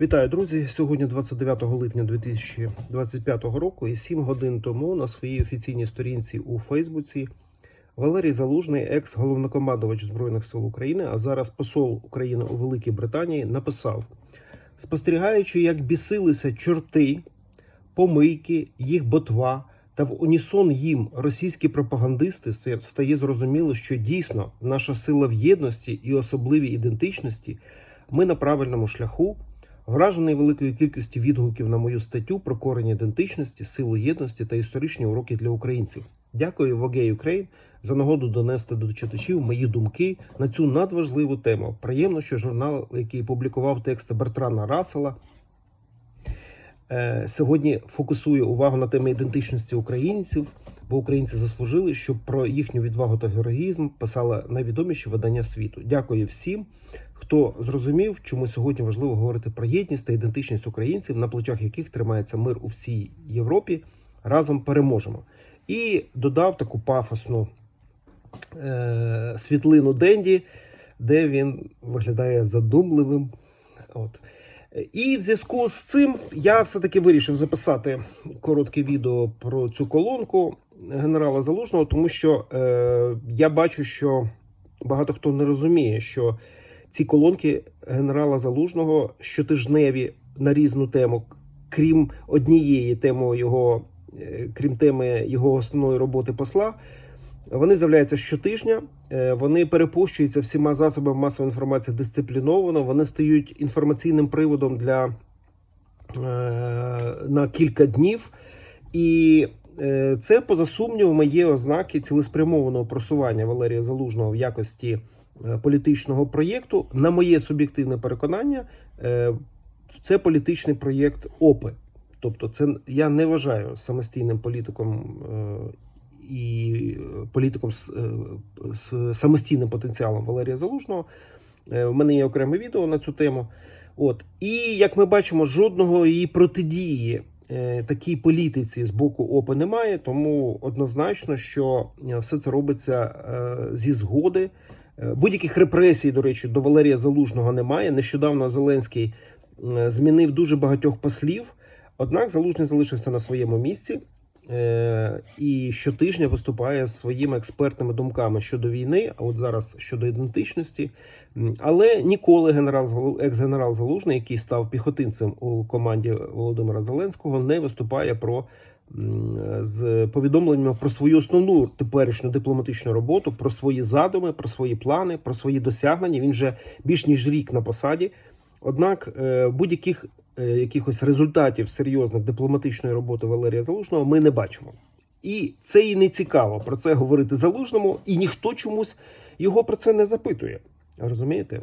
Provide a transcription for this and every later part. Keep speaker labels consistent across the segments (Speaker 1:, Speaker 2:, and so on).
Speaker 1: Вітаю, друзі! Сьогодні 29 липня 2025 року, і 7 годин тому на своїй офіційній сторінці у Фейсбуці Валерій Залужний, екс-головнокомандувач Збройних сил України, а зараз посол України у Великій Британії, написав: спостерігаючи, як бісилися чорти, помийки, їх ботва та в унісон їм російські пропагандисти, стає зрозуміло, що дійсно наша сила в єдності і особливій ідентичності. Ми на правильному шляху. Вражений великою кількістю відгуків на мою статтю про корені ідентичності, силу єдності та історичні уроки для українців. Дякую Воге Ukraine за нагоду донести до читачів мої думки на цю надважливу тему. Приємно, що журнал, який публікував тексти Бертрана Рассела, сьогодні фокусує увагу на темі ідентичності українців, бо українці заслужили, щоб про їхню відвагу та героїзм писали найвідоміші видання світу. Дякую всім, хто зрозумів, чому сьогодні важливо говорити про єдність та ідентичність українців, на плечах яких тримається мир у всій Європі. Разом переможемо. І додав таку пафосну е- світлину Денді, де він виглядає задумливим. От. І в зв'язку з цим я все-таки вирішив записати коротке відео про цю колонку генерала Залужного, тому що е, я бачу, що багато хто не розуміє, що ці колонки генерала Залужного щотижневі на різну тему, крім однієї теми його, е, крім теми його основної роботи посла. Вони з'являються щотижня, е, вони перепущуються всіма засобами масової інформації дисципліновано. Вони стають інформаційним приводом для е, на кілька днів. І е, це, поза сумнівом, є ознаки цілеспрямованого просування Валерія Залужного в якості політичного проєкту. На моє суб'єктивне переконання, це політичний проєкт ОПИ. Тобто, це я не вважаю самостійним політиком політиком з, е, з самостійним потенціалом Валерія Залужного. Е, У мене є окреме відео на цю тему. От і як ми бачимо, жодного її протидії е, такій політиці з боку ОПи немає. Тому однозначно, що е, все це робиться е, зі згоди. Е, Будь-яких репресій, до речі, до Валерія Залужного немає. Нещодавно Зеленський е, змінив дуже багатьох послів. Однак Залужний залишився на своєму місці е, і щотижня виступає з своїми експертними думками щодо війни, а от зараз щодо ідентичності. Але ніколи генерал екс-генерал Залужний, який став піхотинцем у команді Володимира Зеленського, не виступає про з повідомленнями про свою основну теперішню дипломатичну роботу, про свої задуми, про свої плани, про свої досягнення. Він вже більш ніж рік на посаді. Однак е, будь-яких е, якихось результатів серйозних дипломатичної роботи Валерія Залужного ми не бачимо. І це і не цікаво про це говорити залужному, і ніхто чомусь його про це не запитує. Розумієте?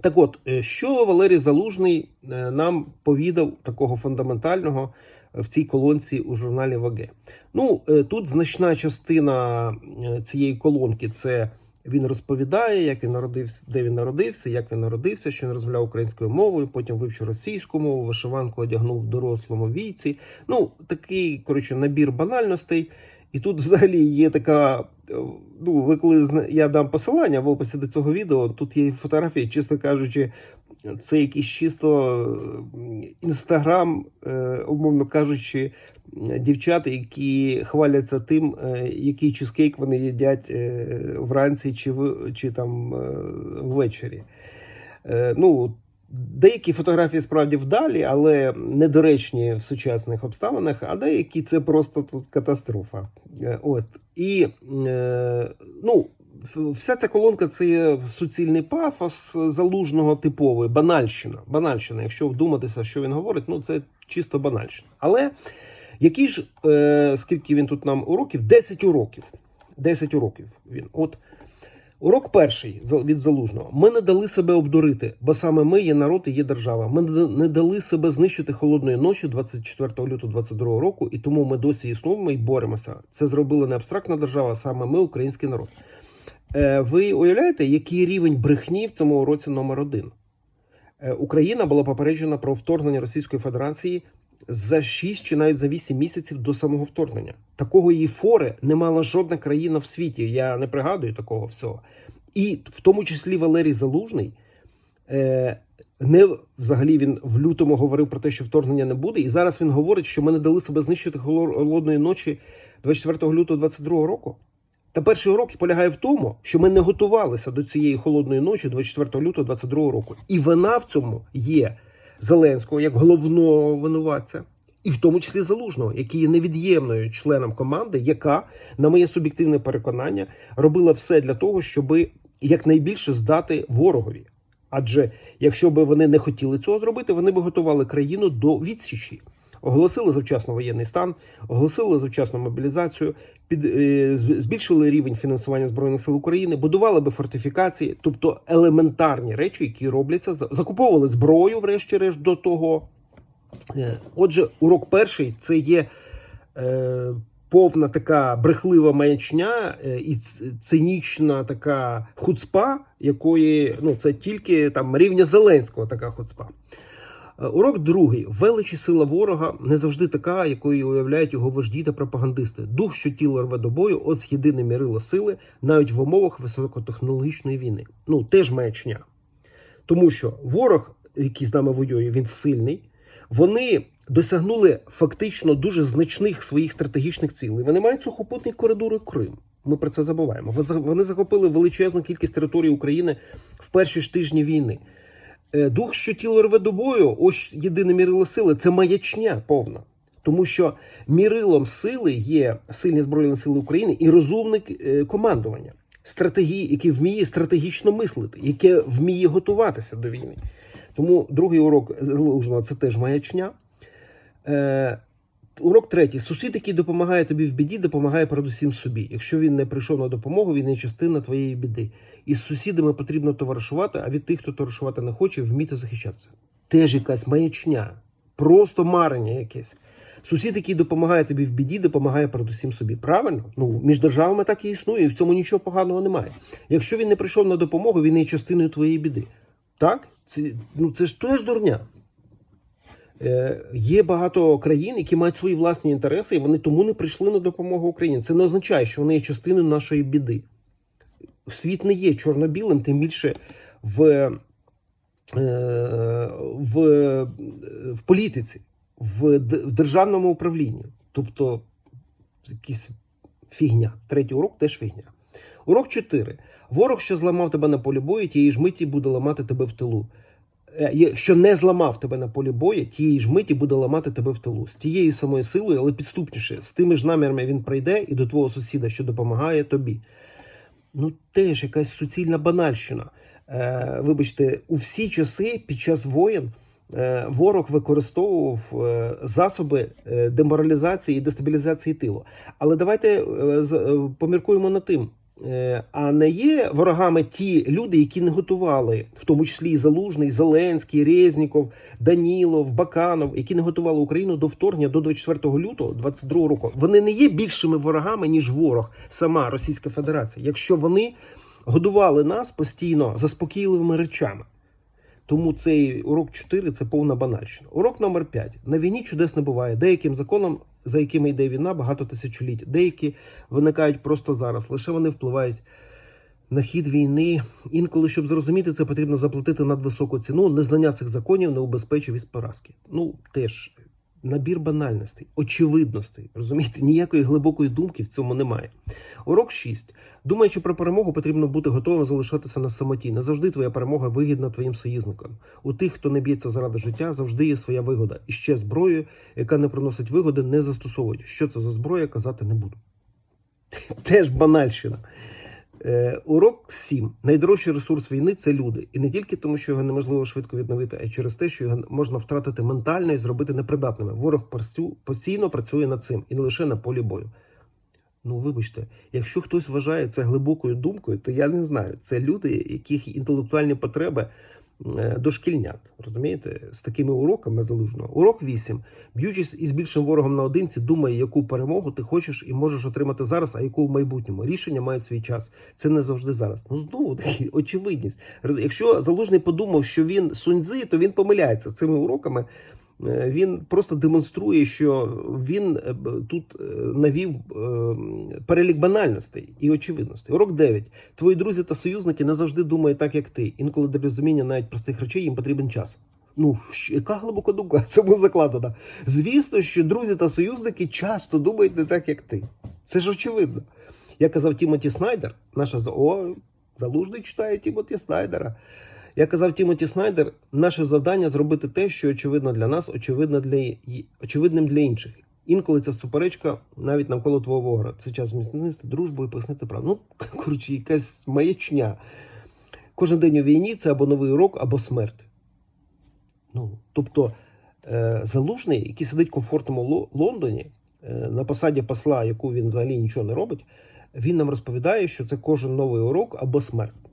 Speaker 1: Так от, е, що Валерій Залужний е, нам повідав такого фундаментального в цій колонці у журналі ВАГЕ? Ну, е, тут значна частина е, цієї колонки це він розповідає, як він народився, де він народився, як він народився, що він розмовляв українською мовою, потім вивчив російську мову, вишиванку одягнув в дорослому віці. Ну, такий, коротше, набір банальностей. І тут взагалі є така. е, Ну, ви я дам посилання в описі до цього відео, тут є фотографії, чесно кажучи, це якийсь чисто інстаграм, умовно кажучи, дівчат, які хваляться тим, е, який чизкейк вони їдять е, вранці чи, чи там е, ввечері. Е, Ну, Деякі фотографії справді вдалі, але недоречні в сучасних обставинах, а деякі це просто тут катастрофа. Е, От. І е, ну, вся ця колонка це суцільний пафос залужного типовий, банальщина. Банальщина. Якщо вдуматися, що він говорить, ну це чисто банальщина. Але які ж, е, скільки він тут нам уроків? 10 уроків. 10 уроків він. От Урок перший від залужного. Ми не дали себе обдурити, бо саме ми є народ і є держава. Ми не дали себе знищити холодної ночі 24 лютого 22 року, і тому ми досі існуємо і боремося. Це зробила не абстрактна держава, а саме ми, український народ. Е, ви уявляєте, який рівень брехні в цьому уроці номер один? Е, Україна була попереджена про вторгнення Російської Федерації за 6 чи навіть за 8 місяців до самого вторгнення. Такого її фори не мала жодна країна в світі. Я не пригадую такого всього. І в тому числі Валерій Залужний е, не Взагалі він в лютому говорив про те, що вторгнення не буде, і зараз він говорить, що ми не дали себе знищити холодної ночі 24 лютого 22 року. Та перший урок полягає в тому, що ми не готувалися до цієї холодної ночі 24 лютого 22 року. І вина в цьому є Зеленського як головного винуватця, і в тому числі Залужного, який є невід'ємною членом команди, яка, на моє суб'єктивне переконання, робила все для того, щоб якнайбільше здати ворогові. Адже якщо б вони не хотіли цього зробити, вони б готували країну до відсічі. Оголосили завчасно воєнний стан, оголосили завчасно мобілізацію, під е, збільшили рівень фінансування збройних сил України, будували би фортифікації, тобто елементарні речі, які робляться, за- закуповували зброю, врешті-решт, до того. Е, Отже, урок перший це є е, повна така брехлива маячня і цинічна така хуцпа, якої ну це тільки там рівня Зеленського така хуцпа. Е, Урок другий. Велич і сила ворога не завжди така, якою уявляють його вожді та пропагандисти. Дух, що тіло рве до бою, ось єдине мірило сили навіть в умовах високотехнологічної війни. Ну теж маячня. Тому що ворог, який з нами воює, він сильний. Вони досягнули фактично дуже значних своїх стратегічних цілей. Вони мають сухопутний коридор Крим. Ми про це забуваємо. Вони захопили величезну кількість території України в перші ж тижні війни. Е, Дух, що тіло рве до бою, ось єдине мірило сили це маячня повна. Тому що мірилом сили є сильні збройні сили України і розумне е, командування, стратегії, яке вміє стратегічно мислити, яке вміє готуватися до війни. Тому другий урок Залужного – це теж маячня. Урок третій. Сусід, який допомагає тобі в біді, допомагає передусім собі. Якщо він не прийшов на допомогу, він є частина твоєї біди. І з сусідами потрібно товаришувати, а від тих, хто товаришувати не хоче, вміти захищатися. Теж якась маячня, просто марення якесь. Сусід, який допомагає тобі в біді, допомагає передусім собі. Правильно? Ну, між державами так і існує, і в цьому нічого поганого немає. Якщо він не прийшов на допомогу, він є частиною твоєї біди. Так? Це, ну, це ж теж дурня. Е, є багато країн, які мають свої власні інтереси, і вони тому не прийшли на допомогу Україні. Це не означає, що вони є частиною нашої біди. Світ не є чорно-білим, тим більше в, е, в, в політиці, в, в державному управлінні. Тобто якийсь фігня. Третій урок теж фігня. Урок 4. Ворог, що зламав тебе на полі бою, тієї ж миті буде ламати тебе в тилу. Е, Що не зламав тебе на полі бою, тієї ж миті буде ламати тебе в тилу. З тією самою силою, але підступніше. З тими ж намірами він прийде і до твого сусіда, що допомагає тобі. Ну, теж якась суцільна банальщина. Е, вибачте, у всі часи під час воєн е, ворог використовував е, засоби е, деморалізації і дестабілізації тилу. Але давайте е, е, поміркуємо над тим. Е, А не є ворогами ті люди, які не готували, в тому числі і Залужний, Зеленський, Резніков, Данілов, Баканов, які не готували Україну до вторгнення до 24 лютого 22 року. Вони не є більшими ворогами ніж ворог, сама Російська Федерація, якщо вони годували нас постійно заспокійливими речами. Тому цей урок 4 це повна банальщина. Урок номер 5. На війні чудес не буває. Деяким законам, за якими йде війна, багато тисячоліть. Деякі виникають просто зараз. Лише вони впливають на хід війни. Інколи, щоб зрозуміти це, потрібно заплатити надвисоку ціну. Незнання цих законів не убезпечив від поразки. Ну, теж набір банальностей, очевидностей. Розумієте, ніякої глибокої думки в цьому немає. Урок 6. Думаючи про перемогу, потрібно бути готовим залишатися на самоті. Не завжди твоя перемога вигідна твоїм союзникам. У тих, хто не б'ється заради життя, завжди є своя вигода. І ще зброю, яка не приносить вигоди, не застосовують. Що це за зброя, казати не буду. Теж банальщина. Е, урок 7. Найдорожчий ресурс війни це люди. І не тільки тому, що його неможливо швидко відновити, а й через те, що його можна втратити ментально і зробити непридатними. Ворог постійно працює над цим і не лише на полі бою. Ну, вибачте, якщо хтось вважає це глибокою думкою, то я не знаю. Це люди, яких інтелектуальні потреби дошкільнят. Розумієте, з такими уроками залужного. Урок 8. Б'ючись із більшим ворогом наодинці, думай, яку перемогу ти хочеш і можеш отримати зараз, а яку в майбутньому. Рішення має свій час. Це не завжди зараз. Ну знову таки очевидність. Якщо залужний подумав, що він суньзи, то він помиляється цими уроками. Е, Він просто демонструє, що він е, тут е, навів перелік банальностей і очевидностей. Урок 9. Твої друзі та союзники не завжди думають так, як ти. Інколи для розуміння навіть простих речей їм потрібен час. Ну, яка глибока думка цьому закладена? Звісно, що друзі та союзники часто думають не так, як ти. Це ж очевидно. Я казав Тімоті Снайдер, наша за- о, залужний читає Тімоті Снайдера. Я казав Тімоті Снайдер, наше завдання зробити те, що очевидно для нас, очевидно для очевидним для інших. Інколи ця суперечка навіть навколо твого ворога. Це час змінити дружбу і пояснити правду. Ну, коротше, якась маячня. Кожен день у війні це або новий урок, або смерть. Ну, тобто, е, залужний, який сидить в комфортному Лондоні, е, на посаді посла, яку він взагалі нічого не робить, він нам розповідає, що це кожен новий урок або смерть.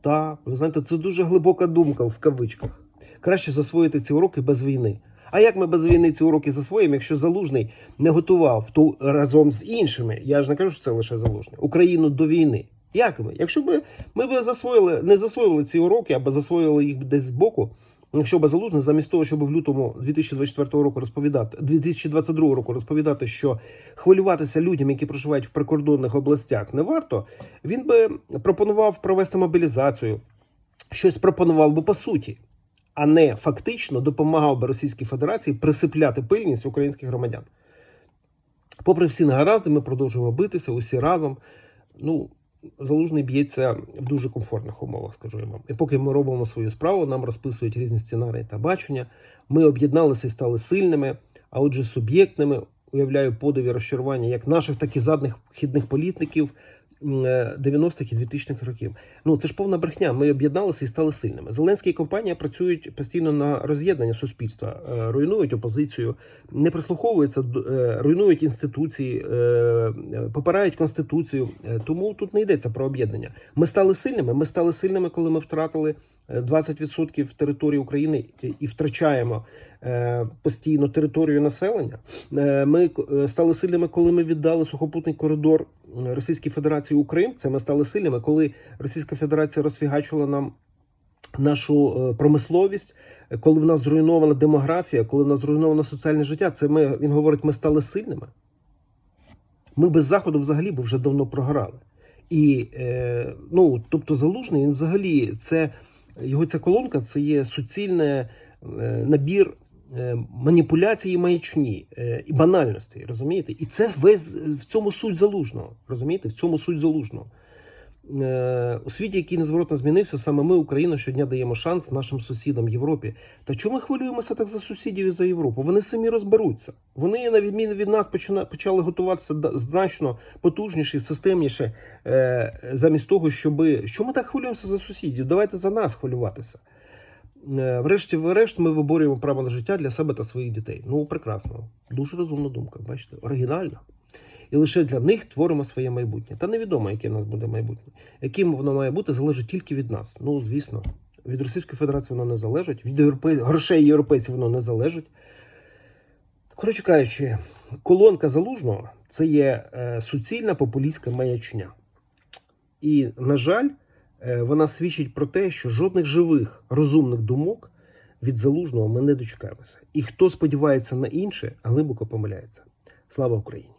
Speaker 1: Та, ви знаєте, це дуже глибока думка в кавичках. Краще засвоїти ці уроки без війни. А як ми без війни ці уроки засвоїмо, якщо залужний не готував ту разом з іншими? Я ж не кажу, що це лише залужний Україну до війни. Як ми? Якщо б ми б засвоїли, не засвоїли ці уроки, або засвоїли їх десь збоку, якщо б залужний, замість того, щоб в лютому 2024 року розповідати, 2022 року розповідати, що хвилюватися людям, які проживають в прикордонних областях, не варто, він би пропонував провести мобілізацію, щось пропонував би по суті, а не фактично допомагав би Російській Федерації присипляти пильність українських громадян. Попри всі негаразди, ми продовжуємо битися усі разом. Ну, залужний б'ється в дуже комфортних умовах, скажу я вам. І поки ми робимо свою справу, нам розписують різні сценарії та бачення. Ми об'єдналися і стали сильними, а отже, суб'єктними. Уявляю подиві розчарування як наших, так і задних хідних політників 90-х і 2000-х років. Ну це ж повна брехня. Ми об'єдналися і стали сильними. Зеленський і компанія працюють постійно на роз'єднання суспільства, е, руйнують опозицію, не прислуховуються е, руйнують інституції, е, е, попирають конституцію. Е, Тому тут не йдеться про об'єднання. Ми стали сильними. Ми стали сильними, коли ми втратили е, 20% території України і- втрачаємо е, постійно територію населення. Е, Ми е, стали сильними, коли ми віддали сухопутний коридор е, Російській Федерації у Крим. Це ми стали сильними, коли Російська Федерація розфігачила нам. Нашу е, промисловість, е, коли в нас зруйнована демографія, коли в нас зруйновано соціальне життя, це ми він говорить, ми стали сильними. Ми без заходу взагалі б вже давно програли. І е, ну, тобто, залужний він взагалі це його ця колонка це є суцільний е, набір е, маніпуляцій і маячні е, і банальності, розумієте? І це весь в цьому суть залужного. Розумієте? В цьому суть залужного. Е, у світі, який незворотно змінився, саме ми, Україна, щодня даємо шанс нашим сусідам Європі. Та чому ми хвилюємося так за сусідів і за Європу? Вони самі розберуться. Вони, на відміну від нас, почали готуватися значно потужніше, системніше, е, замість того, щоби. Що ми так хвилюємося за сусідів? Давайте за нас хвилюватися. Е, Врешті-врешт, ми виборюємо право на життя для себе та своїх дітей. Ну, прекрасно. Дуже розумна думка, бачите, оригінальна. І лише для них творимо своє майбутнє. Та невідомо, яке в нас буде майбутнє. Яким воно має бути, залежить тільки від нас. Ну, звісно, від Російської Федерації воно не залежить, від європей... грошей європейців воно не залежить. Коротше кажучи, колонка залужного це є е, суцільна популістська маячня. І, на жаль, вона свідчить про те, що жодних живих розумних думок від залужного ми не дочекаємося. І хто сподівається на інше, глибоко помиляється. Слава Україні!